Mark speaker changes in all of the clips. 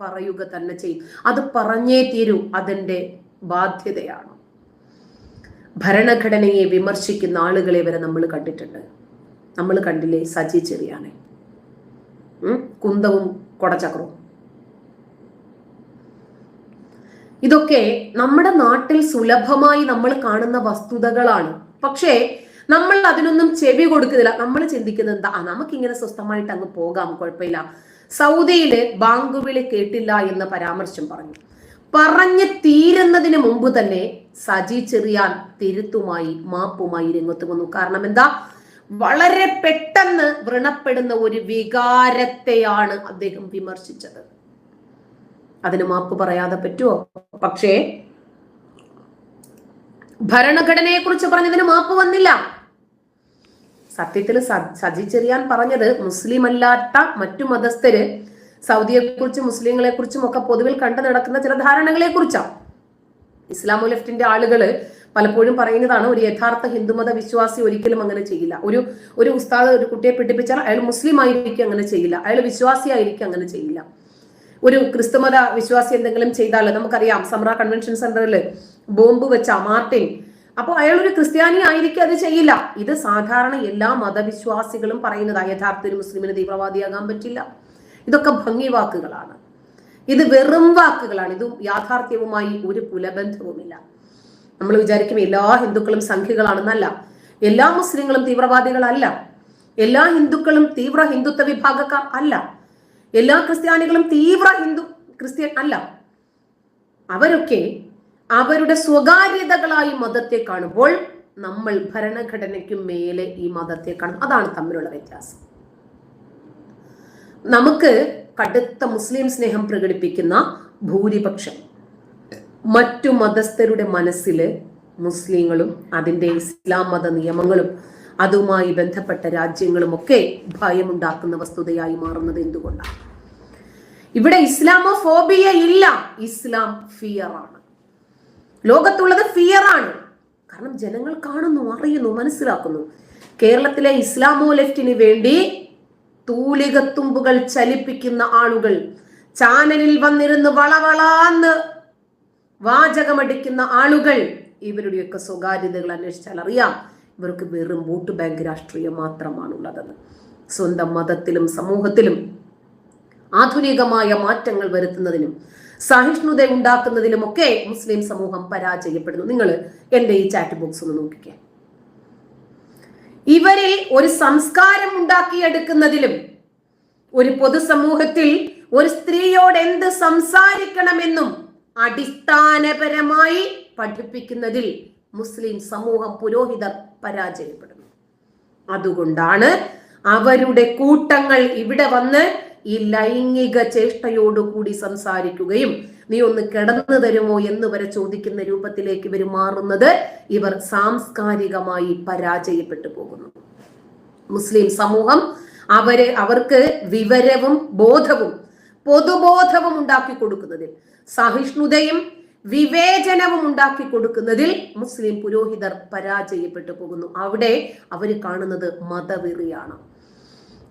Speaker 1: പറയുക തന്നെ ചെയ്യും. അത് പറഞ്ഞേ തീരൂ അതിന്റെ ബാധ്യതയാണ്. ഭരണഘടനയെ വിമർശിക്കുന്ന ആളുകളെ വരെ നമ്മൾ കണ്ടിട്ടുണ്ട്. നമ്മൾ കണ്ടില്ലേ സജി ചെറിയാനെ? കുന്തവും കൊടച്ചക്രവും ഇതൊക്കെ നമ്മുടെ നാട്ടിൽ സുലഭമായി നമ്മൾ കാണുന്ന വസ്തുതകളാണ്. പക്ഷേ നമ്മൾ അതിനൊന്നും ചെവി കൊടുക്കുന്നില്ല. നമ്മൾ ചിന്തിക്കുന്നത് എന്താ? നമുക്കിങ്ങനെ സ്വസ്ഥമായിട്ട് അങ്ങ് പോകാം കുഴപ്പമില്ല. സൗദിയിൽ ബാങ്കുവിളി കേട്ടില്ല എന്ന് പരാമർശം പറഞ്ഞു. പറഞ്ഞ് തീരുന്നതിന് മുമ്പ് തന്നെ സജി ചെറിയാൻ തിരുത്തുമായി മാപ്പുമായി രംഗത്ത് വന്നു. കാരണം എന്താ? വളരെ പെട്ടെന്ന് വ്രണപ്പെടുന്ന ഒരു വികാരത്തെയാണ് അദ്ദേഹം വിമർശിച്ചത്. അതിന് മാപ്പ് പറയാതെ പറ്റുമോ പക്ഷേ ഭരണഘടനയെ കുറിച്ച് പറഞ്ഞതിന് മാപ്പ് വന്നില്ല. സത്യത്തിൽ സജി ചെറിയാൻ പറഞ്ഞത് മുസ്ലിം അല്ലാത്ത മറ്റു മതസ്ഥര് സൗദിയെ കുറിച്ചും മുസ്ലിങ്ങളെ കുറിച്ചും ഒക്കെ പൊതുവിൽ കണ്ടു നടക്കുന്ന ചില ധാരണകളെ കുറിച്ചാണ് ഇസ്ലാമു ലെഫ്റ്റിന്റെ ആളുകൾ പലപ്പോഴും പറയുന്നതാണ് ഒരു യഥാർത്ഥ ഹിന്ദുമത വിശ്വാസി ഒരിക്കലും അങ്ങനെ ചെയ്യില്ല. ഒരു ഒരു ഉസ്താദ് ഒരു കുട്ടിയെ പിടിപ്പിച്ചാൽ അയാൾ മുസ്ലിം ആയിരിക്കും അങ്ങനെ ചെയ്യില്ല. അയാൾ വിശ്വാസി ആയിരിക്കും അങ്ങനെ ചെയ്യില്ല. ഒരു ക്രിസ്തുമത വിശ്വാസി എന്തെങ്കിലും ചെയ്താൽ നമുക്കറിയാം സമറ കൺവെൻഷൻ സെന്ററിൽ ബോംബ് വെച്ച മാർട്ടിൻ അപ്പോൾ അയാൾ ഒരു ക്രിസ്ത്യാനി ആയിരിക്കും അത് ചെയ്യില്ല. ഇത് സാധാരണ എല്ലാ മതവിശ്വാസികളും പറയുന്നത് യഥാർത്ഥ ഒരു മുസ്ലിമിന് തീവ്രവാദിയാകാൻ പറ്റില്ല. ഇതൊക്കെ ഭംഗി വാക്കുകളാണ്. ഇത് വെറും വാക്കുകളാണ്. ഇത് യാഥാർത്ഥ്യവുമായി ഒരു പുലബന്ധവുമില്ല. നമ്മൾ വിചാരിക്കും എല്ലാ ഹിന്ദുക്കളും സംഖ്യകളാണെന്നല്ല. എല്ലാ മുസ്ലിങ്ങളും തീവ്രവാദികളല്ല. എല്ലാ ഹിന്ദുക്കളും തീവ്ര ഹിന്ദുത്വ വിഭാഗക്കാർ അല്ല. എല്ലാ ക്രിസ്ത്യാനികളും തീവ്ര ഹിന്ദു ക്രിസ്ത്യൻ അല്ല. അവരൊക്കെ അവരുടെ സ്വകാര്യതകളായി മതത്തെ കാണുമ്പോൾ നമ്മൾ ഭരണഘടനയ്ക്കും മേലെ ഈ മതത്തെ കാണും അതാണ് തമ്മിലുള്ള വ്യത്യാസം. നമുക്ക് കടുത്ത മുസ്ലിം സ്നേഹം പ്രകടിപ്പിക്കുന്ന ഭൂരിപക്ഷം മറ്റു മതസ്ഥരുടെ മനസ്സിൽ മുസ്ലിങ്ങളും അതിന്റെ ഇസ്ലാം മത നിയമങ്ങളും അതുമായി ബന്ധപ്പെട്ട രാജ്യങ്ങളും ഒക്കെ ഭയമുണ്ടാക്കുന്ന വസ്തുതയായി മാറുന്നത് എന്തുകൊണ്ടാണ്? ഇവിടെ ഇസ്ലാമോ ഫോബിയ ഇല്ല. ഇസ്ലാം ഫിയർ ആണ്. ലോകത്തുള്ളത് ഫിയർ ആണ്. കാരണം ജനങ്ങൾ കാണുന്നു അറിയുന്നു മനസ്സിലാക്കുന്നു. കേരളത്തിലെ ഇസ്ലാമോ ലെഫ്റ്റിന് വേണ്ടി തൂലികത്തുമ്പുകൾ ചലിപ്പിക്കുന്ന ആളുകൾ ചാനലിൽ വന്നിരുന്ന് വളവളാന്ന് വാചകമടിക്കുന്ന ആളുകൾ. ഇവരുടെയൊക്കെ സ്വകാര്യതകൾ അന്വേഷിച്ചാൽ അറിയാം. ഇവർക്ക് വെറും വോട്ട് ബാങ്ക് രാഷ്ട്രീയം മാത്രമാണുള്ളതെന്ന്. സ്വന്തം മതത്തിലും സമൂഹത്തിലും ആധുനികമായ മാറ്റങ്ങൾ വരുത്തുന്നതിനും സഹിഷ്ണുത ഉണ്ടാക്കുന്നതിലുമൊക്കെ മുസ്ലിം സമൂഹം പരാജയപ്പെടുന്നു. നിങ്ങൾ എന്റെ ഈ ചാറ്റ് ബോക്സ് ഒന്ന് നോക്കിക്കേ. ഇവരിൽ ഒരു സംസ്കാരം ഉണ്ടാക്കിയെടുക്കുന്നതിലും ഒരു പൊതുസമൂഹത്തിൽ ഒരു സ്ത്രീയോട് എന്ത് സംസാരിക്കണമെന്നും അടിസ്ഥാനപരമായി പഠിപ്പിക്കുന്നതിൽ മുസ്ലിം സമൂഹം പുരോഹിതർ പരാജയപ്പെടുന്നു. അതുകൊണ്ടാണ് അവരുടെ കൂട്ടങ്ങൾ ഇവിടെ വന്ന് ഈ ലൈംഗിക ചേഷ്ടയോടുകൂടി സംസാരിക്കുകയും നീ ഒന്ന് കിടന്നു തരുമോ എന്ന് വരെ ചോദിക്കുന്ന രൂപത്തിലേക്ക് ഇവർ മാറുന്നത് ഇവർ സാംസ്കാരികമായി പരാജയപ്പെട്ടു പോകുന്നു. മുസ്ലിം സമൂഹം അവരെ അവർക്ക് വിവരവും ബോധവും പൊതുബോധവും ഉണ്ടാക്കി കൊടുക്കുന്നതിൽ സഹിഷ്ണുതയും വിവേചനവും ഉണ്ടാക്കി കൊടുക്കുന്നതിൽ മുസ്ലിം പുരോഹിതർ പരാജയപ്പെട്ടു പോകുന്നു. അവിടെ അവർ കാണുന്നത് മതവെറിയാണ്.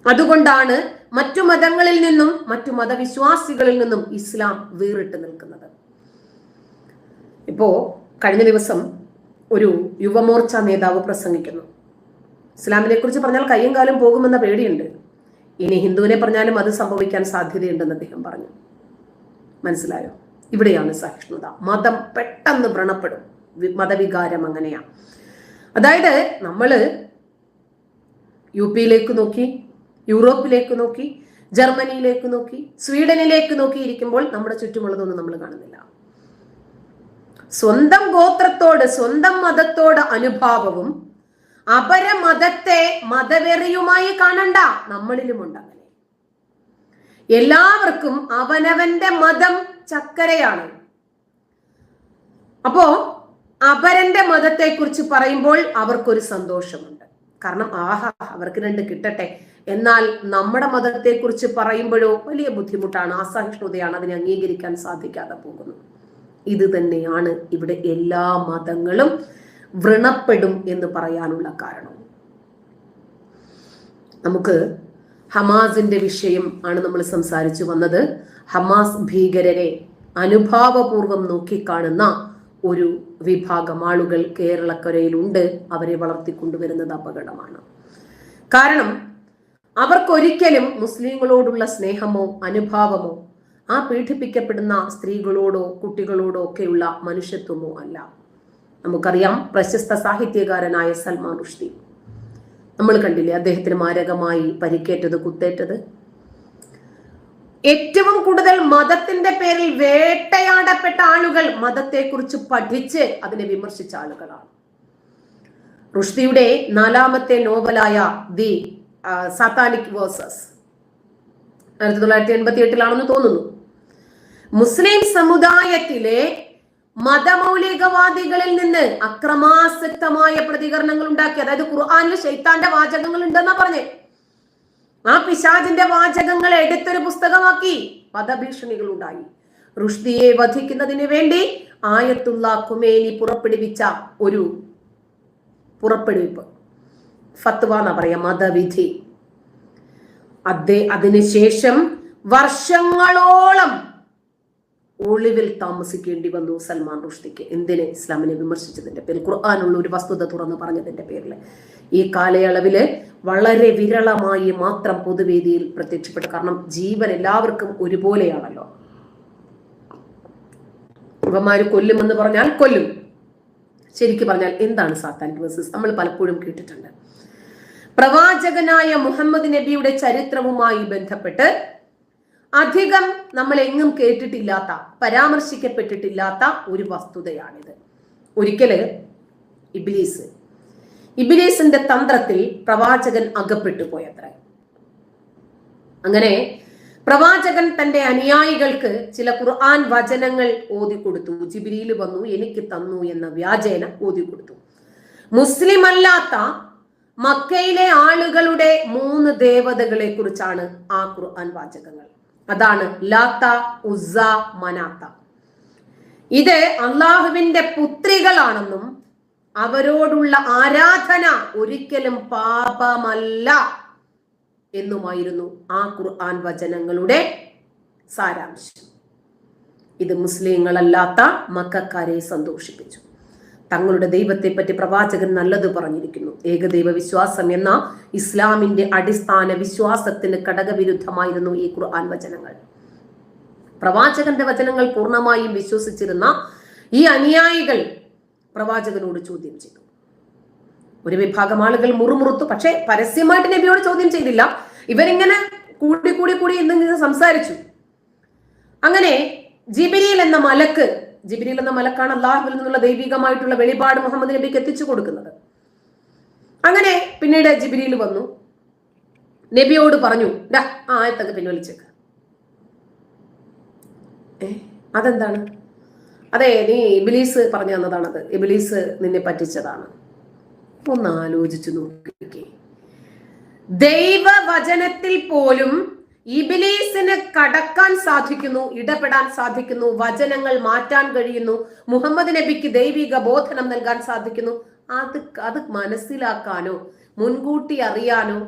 Speaker 1: അതുകൊണ്ടാണ് മറ്റു മതങ്ങളിൽ നിന്നും മറ്റു മതവിശ്വാസികളിൽ നിന്നും ഇസ്ലാം വേറിട്ട് നിൽക്കുന്നത്. ഇപ്പോ കഴിഞ്ഞ ദിവസം ഒരു യുവമോർച്ച നേതാവ് പ്രസംഗിക്കുന്നു. ഇസ്ലാമിനെ കുറിച്ച് പറഞ്ഞാൽ കയ്യും കാലം പോകുമെന്ന പേടിയുണ്ട്. ഇനി ഹിന്ദുവിനെ പറഞ്ഞാലും അത് സംഭവിക്കാൻ സാധ്യതയുണ്ടെന്ന് അദ്ദേഹം പറഞ്ഞു. മനസ്സിലായോ? ഇവിടെയാണ് സഹിഷ്ണുത. മതം പെട്ടെന്ന് വ്രണപ്പെടും. മതവികാരം അങ്ങനെയാ. അതായത് നമ്മൾ യു പിയിലേക്ക് നോക്കി യൂറോപ്പിലേക്ക് നോക്കി ജർമ്മനിയിലേക്ക് നോക്കി സ്വീഡനിലേക്ക് നോക്കിയിരിക്കുമ്പോൾ നമ്മുടെ ചുറ്റുമുള്ളതൊന്നും നമ്മൾ കാണുന്നില്ല. സ്വന്തം ഗോത്രത്തോട് സ്വന്തം മതത്തോട് അനുഭാവവും അപരമതത്തെ മതവെറിയുമായി കാണണ്ട നമ്മളിലുമുണ്ട് അങ്ങനെ. എല്ലാവർക്കും അവനവന്റെ മതം ചക്കരയാണ്. അപ്പോ അപരന്റെ മതത്തെ കുറിച്ച് പറയുമ്പോൾ അവർക്കൊരു സന്തോഷമുണ്ട്. കാരണം ആഹാ അവർക്ക് രണ്ട് കിട്ടട്ടെ. എന്നാൽ നമ്മുടെ മതത്തെക്കുറിച്ച് പറയുമ്പോഴോ വലിയ ബുദ്ധിമുട്ടാണ്. അസഹിഷ്ണുതയാണ് അതിനെ അംഗീകരിക്കാൻ സാധിക്കാതെ പോകുന്നു ഇത് തന്നെയാണ് ഇവിടെ എല്ലാ മതങ്ങളും വ്രണപ്പെടും എന്ന് പറയാനുള്ള കാരണം. നമുക്ക് ഹമാസിന്റെ വിഷയം ആണ് നമ്മൾ സംസാരിച്ചു വന്നത്. ഹമാസ് ഭീകരരെ അനുഭാവപൂർവം നോക്കിക്കാണുന്ന ഒരു വിഭാഗം ആളുകൾ കേരളക്കരയിലുണ്ട്. അവരെ വളർത്തിക്കൊണ്ടുവരുന്നത് അപകടമാണ്. കാരണം അവർക്കൊരിക്കലും മുസ്ലിങ്ങളോടുള്ള സ്നേഹമോ അനുഭാവമോ ആ പീഡിപ്പിക്കപ്പെടുന്ന സ്ത്രീകളോടോ കുട്ടികളോടോ ഒക്കെയുള്ള മനുഷ്യത്വമോ അല്ല. നമുക്കറിയാം പ്രശസ്ത സാഹിത്യകാരനായ സൽമാൻ റുഷ്ദി. നമ്മൾ കണ്ടില്ലേ അദ്ദേഹത്തിന് മാരകമായി പരിക്കേറ്റത് കുത്തേറ്റത്? ഏറ്റവും കൂടുതൽ മതത്തിന്റെ പേരിൽ വേട്ടയാടപ്പെട്ട ആളുകൾ മതത്തെക്കുറിച്ച് പഠിച്ച് അതിനെ വിമർശിച്ച ആളുകളാണ്. റുഷ്ദിയുടെ നാലാമത്തെ നോവലായ ദി സാത്താനിക് വേഴ്സസ് ആയിരത്തി തൊള്ളായിരത്തി എൺപത്തി എട്ടിലാണെന്ന് തോന്നുന്നു. മുസ്ലിം സമുദായത്തിലെ മതമൗലികവാദികളിൽ നിന്ന് അക്രമാസക്തമായ പ്രതികരണങ്ങൾ ഉണ്ടാക്കി. അതായത് ഖുർആാനിൽ ഷെയ്ത്താന്റെ വാചകങ്ങൾ ഉണ്ടെന്നാ പറഞ്ഞേ. ആ പിശാജിന്റെ വാചകങ്ങൾ എടുത്തൊരു പുസ്തകമാക്കി പദഭീഷണികൾ ഉണ്ടായി. റുഷ്ദിയെ വധിക്കുന്നതിന് വേണ്ടി ആയത്തുള്ള കുമേനി പുറപ്പെടുവിച്ച ഒരു പുറപ്പെടുവിപ്പ്. ഫത്വ എന്നാ പറയാ മതവിധി. അതെ അതിനുശേഷം വർഷങ്ങളോളം ഒളിവിൽ താമസിക്കേണ്ടി വന്നു സൽമാൻ റുഷ്ദിക്ക്. എന്തിന്? ഇസ്ലാമിനെ വിമർശിച്ചതിന്റെ പേരിൽ. ഖുർആാനുള്ള ഒരു വസ്തുത തുറന്നു പറഞ്ഞതിന്റെ പേരിൽ. ഈ കാലയളവിൽ വളരെ വിരളമായി മാത്രം പൊതുവേദിയിൽ പ്രത്യക്ഷപ്പെട്ടു. കാരണം ജീവൻ എല്ലാവർക്കും ഒരുപോലെയാണല്ലോ. ഇവന്മാര് കൊല്ലുമെന്ന് പറഞ്ഞാൽ കൊല്ലും. ശരിക്കും പറഞ്ഞാൽ എന്താണ് സാത്താൻ വേഴ്സസ് നമ്മൾ പലപ്പോഴും കേട്ടിട്ടുണ്ട്. പ്രവാചകനായ മുഹമ്മദ് നബിയുടെ ചരിത്രവുമായി ബന്ധപ്പെട്ട് അധികം നമ്മൾ എങ്ങും കേട്ടിട്ടില്ലാത്ത പരാമർശിക്കപ്പെട്ടിട്ടില്ലാത്ത ഒരു വസ്തുതയാണിത്. ഒരിക്കൽ ഇബിലീസ്. ഇബിലീസിന്റെ തന്ത്രത്തിൽ പ്രവാചകൻ അകപ്പെട്ടു പോയത്ര. അങ്ങനെ പ്രവാചകൻ തന്റെ അനുയായികൾക്ക് ചില ഖുർആൻ വചനങ്ങൾ ഓതി കൊടുത്തു ജിബിരിയിൽ വന്നു എനിക്ക് തന്നു എന്ന വ്യാജേന ഓതി കൊടുത്തു മുസ്ലിം അല്ലാത്ത മക്കയിലെ ആളുകളുടെ മൂന്ന് ദേവതകളെ കുറിച്ചാണ് ആ ഖുർആൻ വാചകങ്ങൾ. അതാണ് ലാത്ത ഉസ മനാത്ത. ഇത് അള്ളാഹുവിന്റെ പുത്രികളാണെന്നും അവരോടുള്ള ആരാധന ഒരിക്കലും പാപമല്ല എന്നുമായിരുന്നു ആ ഖുർആൻ വചനങ്ങളുടെ സാരാംശം. ഇത് മുസ്ലിങ്ങളല്ലാത്ത മക്കാരെ സന്തോഷിപ്പിച്ചു. തങ്ങളുടെ ദൈവത്തെ പറ്റി പ്രവാചകൻ നല്ലത് പറഞ്ഞിരിക്കുന്നു. ഏകദൈവ വിശ്വാസം എന്ന ഇസ്ലാമിന്റെ അടിസ്ഥാന വിശ്വാസത്തിന് ഘടകവിരുദ്ധമായിരുന്നു ഈ ഖുർആൻ വചനങ്ങൾ. പ്രവാചകന്റെ വചനങ്ങൾ പൂർണമായും വിശ്വസിച്ചിരുന്ന ഈ അനുയായികൾ പ്രവാചകനോട് ചോദ്യം ചെയ്തു. ഒരു വിഭാഗം ആളുകൾ മുറുമുറുത്തു പക്ഷേ പരസ്യമായിട്ട് നബിയോട് ചോദ്യം ചെയ്തില്ല. ഇവരിങ്ങനെ കൂടി കൂടി കൂടി ഇന്ന് സംസാരിച്ചു. അങ്ങനെ ജിബിരിയിൽ എന്ന മലക്ക് ജിബിരിൽ എന്ന മലക്കാണ് അള്ളാഹുവിൽ നിന്നുള്ള ദൈവികമായിട്ടുള്ള വെളിപാട് മുഹമ്മദ് നബിക്ക് എത്തിച്ചു കൊടുക്കുന്നത്. അങ്ങനെ പിന്നീട് ജിബിരിയിൽ വന്നു. നബിയോട് പറഞ്ഞു ഡാ ആയത്തൊക്കെ പിൻവലിച്ചേക്ക. അതെന്താണ്? അതെ നീ ഇബിലീസ് പറഞ്ഞു തന്നതാണത്. ഇബിലീസ് നിന്നെ പറ്റിച്ചതാണ്. ഒന്ന് ആലോചിച്ചു നോക്കിക്കേ. ദൈവവചനത്തിൽ പോലും ഇബിലീസിന് കടക്കാൻ സാധിക്കുന്നു ഇടപെടാൻ സാധിക്കുന്നു വചനങ്ങൾ മാറ്റാൻ കഴിയുന്നു മുഹമ്മദ് നബിക്ക് ദൈവിക ബോധനം നൽകാൻ സാധിക്കുന്നു. അത് അത് മനസ്സിലാക്കാനോ മുൻകൂട്ടി അറിയാനോ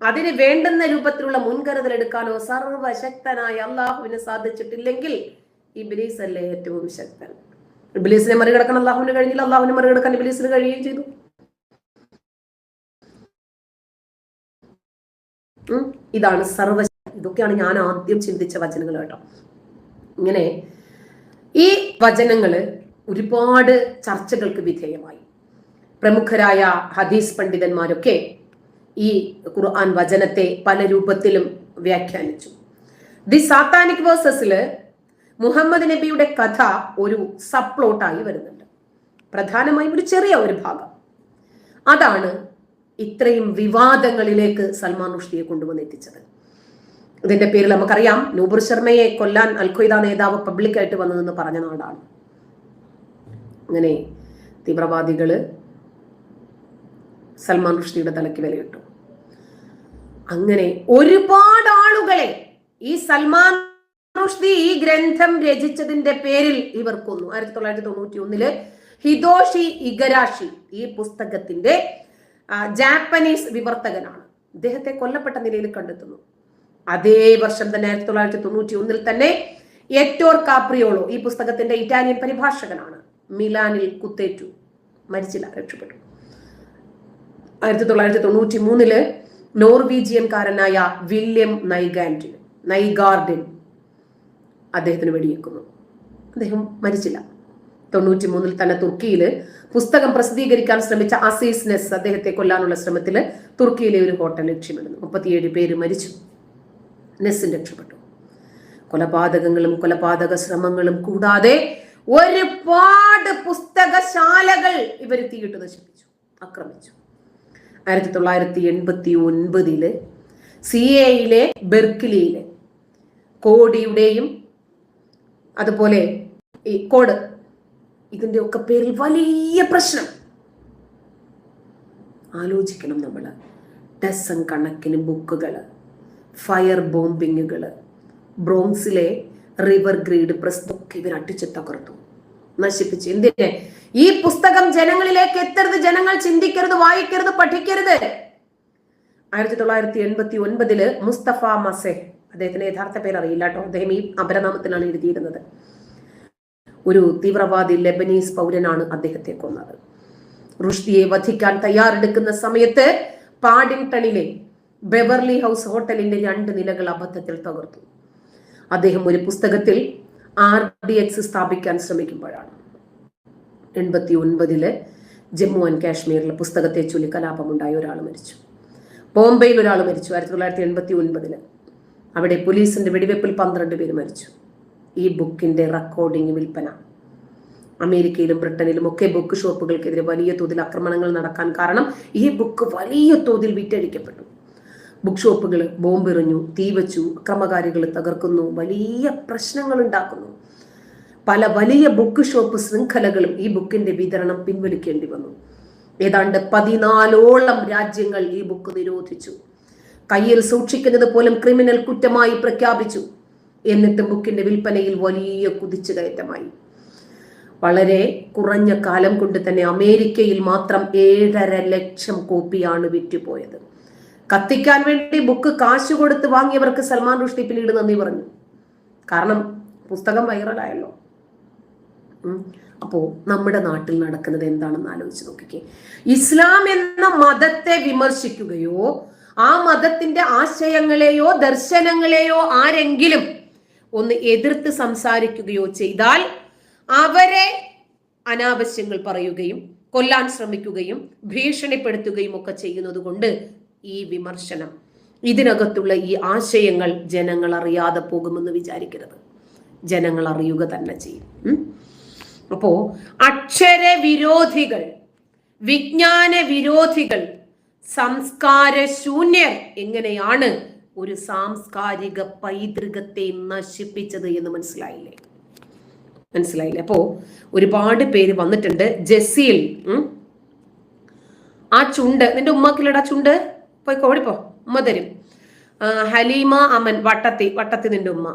Speaker 1: അതിന് വേണ്ടുന്ന രൂപത്തിലുള്ള മുൻകരുതൽ എടുക്കാനോ സർവശക്തനായ അള്ളാഹുവിന് സാധിച്ചിട്ടില്ലെങ്കിൽ ഇബിലീസ് അല്ലേ ഏറ്റവും ശക്തൻ. ഇബിലീസിനെ മറികടക്കാൻ അള്ളാഹുവിന് കഴിഞ്ഞില്ല അള്ളാഹുവിനെ മറികടക്കാൻ ഇബിലീസിന് കഴിയുകയും ചെയ്തു. ഇതാണ് സർവ ഇതൊക്കെയാണ് ഞാൻ ആദ്യം ചിന്തിച്ച വചനങ്ങൾ കേട്ടോ. ഇങ്ങനെ ഈ വചനങ്ങൾ ഒരുപാട് ചർച്ചകൾക്ക് വിധേയമായി. പ്രമുഖരായ ഹദീസ് പണ്ഡിതന്മാരൊക്കെ ഈ ഖുർആൻ വചനത്തെ പല രൂപത്തിലും വ്യാഖ്യാനിച്ചു. ദി സാത്താനിക് വേഴ്സസിൽ മുഹമ്മദ് നബിയുടെ കഥ ഒരു സപ്ലോട്ടായി വരുന്നുണ്ട്. പ്രധാനമായും ഒരു ചെറിയ ഒരു ഭാഗം. അതാണ് ഇത്രയും വിവാദങ്ങളിലേക്ക് സൽമാൻ റുഷ്ദിയെ കൊണ്ടുവന്ന് എത്തിച്ചത് ഇതിന്റെ പേരിൽ നമുക്കറിയാം നൂബുർ ശർമ്മയെ കൊല്ലാൻ അൽഖയ്ദ നേതാവ് പബ്ലിക്കായിട്ട് വന്നതെന്ന് പറഞ്ഞ നാടാണ് അങ്ങനെ തീവ്രവാദികൾ സൽമാൻ റുഷ്ദിയുടെ തലയ്ക്ക് വിലയിട്ടു. അങ്ങനെ ഒരുപാട് ആളുകളെ ഈ സൽമാൻ റുഷ്ദി ഈ ഗ്രന്ഥം രചിച്ചതിന്റെ പേരിൽ ഇവർ കൊന്നു. ആയിരത്തി തൊള്ളായിരത്തി തൊണ്ണൂറ്റി ഒന്നിൽ ഹിതോഷി ഇഗരാഷി ഈ പുസ്തകത്തിന്റെ ജാപ്പനീസ് വിവർത്തകനാണ്. അദ്ദേഹത്തെ കൊല്ലപ്പെട്ട നിലയിൽ കണ്ടെത്തുന്നു. അതേ വർഷം തന്നെ ആയിരത്തി തൊള്ളായിരത്തി തൊണ്ണൂറ്റി ഒന്നിൽ തന്നെ എറ്റോർ കാപ്രിയോളോ ഈ പുസ്തകത്തിന്റെ ഇറ്റാലിയൻ പരിഭാഷകനാണ്. മിലാനിൽ കുത്തേറ്റു മരിച്ചില്ല രക്ഷപ്പെട്ടു. ആയിരത്തി തൊള്ളായിരത്തി തൊണ്ണൂറ്റി മൂന്നിൽ നോർവീജിയൻകാരനായ വില്യം നൈഗാൻഡിൻ നൈഗാർഡിൻ അദ്ദേഹത്തിന് വെടിയേക്കുന്നു അദ്ദേഹം മരിച്ചില്ല. തൊണ്ണൂറ്റി മൂന്നിൽ തന്നെ തുർക്കിയിൽ പുസ്തകം പ്രസിദ്ധീകരിക്കാൻ ശ്രമിച്ച അസീസ് നെസ് അദ്ദേഹത്തെ കൊല്ലാനുള്ള ശ്രമത്തിൽ തുർക്കിയിലെ ഒരു ഹോട്ടൽ ലക്ഷ്യമിടുന്നു. മുപ്പത്തിയേഴ് പേര് മരിച്ചു. നെസ്സിൻ രക്ഷപ്പെട്ടു. കൊലപാതകങ്ങളും കൊലപാതക ശ്രമങ്ങളും കൂടാതെ ഒരുപാട് പുസ്തകശാലകൾ ഇവർ തീയിട്ട് നശിപ്പിച്ചു ആക്രമിച്ചു. ആയിരത്തി തൊള്ളായിരത്തി എൺപത്തി ഒൻപതിൽ സി എയിലെ ബെർക്കിലിയിലെ കോടിയുടെയും അതുപോലെ ഈ കോഡ് ഇതിന്റെ ഒക്കെ പേരിൽ വലിയ പ്രശ്നം. ആലോചിക്കണം നമ്മൾ ഡസൻ കണക്കിന് ബുക്കുകൾ ഫയർ ബോംബിങ്ങുകൾ ബ്രോങ്സിലെ റിവർ ഗ്രീഡ് പ്രസ് ഒക്കെ ഇവർ അട്ടിച്ച് തകർത്തു നശിപ്പിച്ചു. എന്തിനെ? ഈ പുസ്തകം ജനങ്ങളിലേക്ക് എത്തരുത് ജനങ്ങൾ ചിന്തിക്കരുത് വായിക്കരുത് പഠിക്കരുത്. ആയിരത്തി തൊള്ളായിരത്തി എൺപത്തി ഒൻപതിൽ മുസ്തഫ മസെ അദ്ദേഹത്തിന്റെ യഥാർത്ഥ പേര് അറിയില്ല കേട്ടോ. അദ്ദേഹം ഈ അപരനാമത്തിലാണ് എഴുതിയിരുന്നത്. ഒരു തീവ്രവാദി ലെബനീസ് പൗരനാണ് അദ്ദേഹത്തെ കൊന്നത്. റുഷ്ദിയെ വധിക്കാൻ തയ്യാറെടുക്കുന്ന സമയത്ത് പാഡിംഗ്ടണിലെ ബെവർലി ഹൗസ് ഹോട്ടലിന്റെ രണ്ട് നിലകൾ അബദ്ധത്തിൽ തകർത്തു. അദ്ദേഹം ഒരു പുസ്തകത്തിൽ ആർ ഡി എക്സ് സ്ഥാപിക്കാൻ ശ്രമിക്കുമ്പോഴാണ്. എൺപത്തി ഒൻപതിൽ ജമ്മു ആൻഡ് കാശ്മീരിലെ പുസ്തകത്തെ ചൊല്ലി കലാപമുണ്ടായ ഒരാൾ മരിച്ചു. ബോംബെയിൽ ഒരാൾ മരിച്ചു ആയിരത്തി തൊള്ളായിരത്തി എൺപത്തി ഒൻപതിൽ അവിടെ പോലീസിന്റെ വെടിവെപ്പിൽ പന്ത്രണ്ട് പേര് മരിച്ചു. ഈ ബുക്കിന്റെ റെക്കോർഡിംഗ് വിൽപ്പന. അമേരിക്കയിലും ബ്രിട്ടനിലും ഒക്കെ ബുക്ക് ഷോപ്പുകൾക്കെതിരെ വലിയ തോതിൽ ആക്രമണങ്ങൾ നടക്കാൻ കാരണം ഈ ബുക്ക് വലിയ തോതിൽ വിറ്റഴിക്കപ്പെട്ടു. ബുക്ക് ഷോപ്പുകൾ ബോംബെറിഞ്ഞു തീവച്ചു അക്രമകാരികൾ തകർക്കുന്നു വലിയ പ്രശ്നങ്ങൾ ഉണ്ടാക്കുന്നു പല വലിയ ബുക്ക് ഷോപ്പ് ശൃംഖലകളും ഈ ബുക്കിന്റെ വിതരണം പിൻവലിക്കേണ്ടി വന്നു. ഏതാണ്ട് പതിനാലോളം രാജ്യങ്ങൾ ഈ ബുക്ക് നിരോധിച്ചു. കയ്യിൽ സൂക്ഷിക്കുന്നത് പോലും ക്രിമിനൽ കുറ്റമായി പ്രഖ്യാപിച്ചു. എന്നിട്ട് ബുക്കിന്റെ വിൽപ്പനയിൽ വലിയ കുതിച്ചു കയറ്റമായി വളരെ കുറഞ്ഞ കാലം കൊണ്ട് തന്നെ അമേരിക്കയിൽ മാത്രം ഏഴര ലക്ഷം കോപ്പിയാണ് വിറ്റുപോയത്. കത്തിക്കാൻ വേണ്ടി ബുക്ക് കാശ് കൊടുത്ത് വാങ്ങിയവർക്ക് സൽമാൻ റുഷ്ദി പിന്നീട് നന്ദി പറഞ്ഞു. കാരണം പുസ്തകം വൈറലായല്ലോ. അപ്പോ നമ്മുടെ നാട്ടിൽ നടക്കുന്നത് എന്താണെന്ന് ആലോചിച്ച് നോക്കിക്കേ. ഇസ്ലാം എന്ന മതത്തെ വിമർശിക്കുകയോ ആ മതത്തിന്റെ ആശയങ്ങളെയോ ദർശനങ്ങളെയോ ആരെങ്കിലും ഒന്ന് എതിർത്ത് സംസാരിക്കുകയോ ചെയ്താൽ അവരെ അനാവശ്യങ്ങൾ പറയുകയും കൊല്ലാൻ ശ്രമിക്കുകയും ഭീഷണിപ്പെടുത്തുകയും ഒക്കെ ചെയ്യുന്നത് കൊണ്ട് ഈ വിമർശനം. ഇതിനകത്തുള്ള ഈ ആശയങ്ങൾ ജനങ്ങൾ അറിയാതെ പോകുമെന്ന് വിചാരിക്കരുത്. ജനങ്ങൾ അറിയുക തന്നെ ചെയ്യും. അപ്പോ അക്ഷര വിരോധികൾ വിജ്ഞാന വിരോധികൾ സംസ്കാര ശൂന്യർ എങ്ങനെയാണ് ഒരു സാംസ്കാരിക പൈതൃകത്തെ നശിപ്പിച്ചത് എന്ന് മനസ്സിലായില്ലേ? മനസ്സിലായില്ലേ? അപ്പോ ഒരുപാട് പേര് വന്നിട്ടുണ്ട് ജസീൽ ആ ചുണ്ട് നിന്റെ ഉമ്മാക്കിലടാ ചുണ്ട്? പോയി കോടിപ്പോ ഉമ്മ തരും. ഹലീമ അമൻ വട്ടത്തി വട്ടത്തി നിന്റെ ഉമ്മ.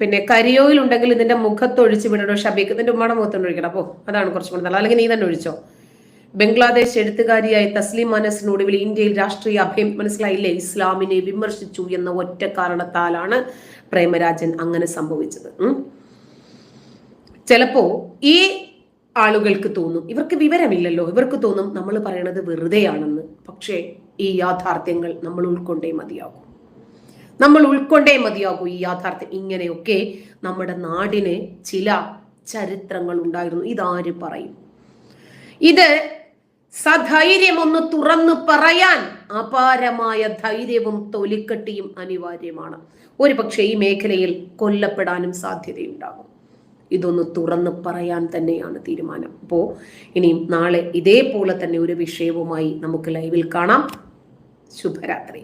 Speaker 1: പിന്നെ കരിയോയിൽ ഉണ്ടെങ്കിൽ ഇതിന്റെ മുഖത്തൊഴിച്ച് വിടണോ ഷബീക്ക് നിന്റെ ഉമ്മയുടെ മുഖത്തോണ്ട് ഒഴിക്കണം. അപ്പോ അതാണ് കുറച്ചും കൂടെ നല്ല അല്ലെങ്കിൽ നീ തന്നെ ഒഴിച്ചോ. ബംഗ്ലാദേശ് എഴുത്തുകാരിയായ തസ്ലിം മനസ്സിനൊടുവിൽ ഇന്ത്യയിൽ രാഷ്ട്രീയ അഭയം മനസ്സിലായില്ലേ? ഇസ്ലാമിനെ വിമർശിച്ചു എന്ന ഒറ്റ കാരണത്താലാണ് പ്രേമരാജൻ അങ്ങനെ സംഭവിച്ചത്. ചിലപ്പോ ഈ ആളുകൾക്ക് തോന്നും. ഇവർക്ക് വിവരമില്ലല്ലോ. ഇവർക്ക് തോന്നും നമ്മൾ പറയണത് വെറുതെയാണെന്ന്. പക്ഷേ ഈ യാഥാർത്ഥ്യങ്ങൾ നമ്മൾ ഉൾക്കൊണ്ടേ മതിയാകും. നമ്മൾ ഉൾക്കൊണ്ടേ മതിയാകൂ ഈ യാഥാർത്ഥ്യം. ഇങ്ങനെയൊക്കെ നമ്മുടെ നാടിന് ചില ചരിത്രങ്ങൾ ഉണ്ടായിരുന്നു. ഇതാര് പറയും? ഇത് സധൈര്യം ഒന്ന് തുറന്നു പറയാൻ അപാരമായ ധൈര്യവും തൊലിക്കട്ടിയും അനിവാര്യമാണ്. ഒരു പക്ഷേ ഈ മേഖലയിൽ കൊല്ലപ്പെടാനും സാധ്യതയുണ്ടാകും. ഇതൊന്ന് തുറന്ന് പറയാൻ തന്നെയാണ് തീരുമാനം. അപ്പോൾ ഇനിയും നാളെ ഇതേപോലെ തന്നെ ഒരു വിഷയവുമായി നമുക്ക് ലൈവിൽ കാണാം. ശുഭരാത്രി.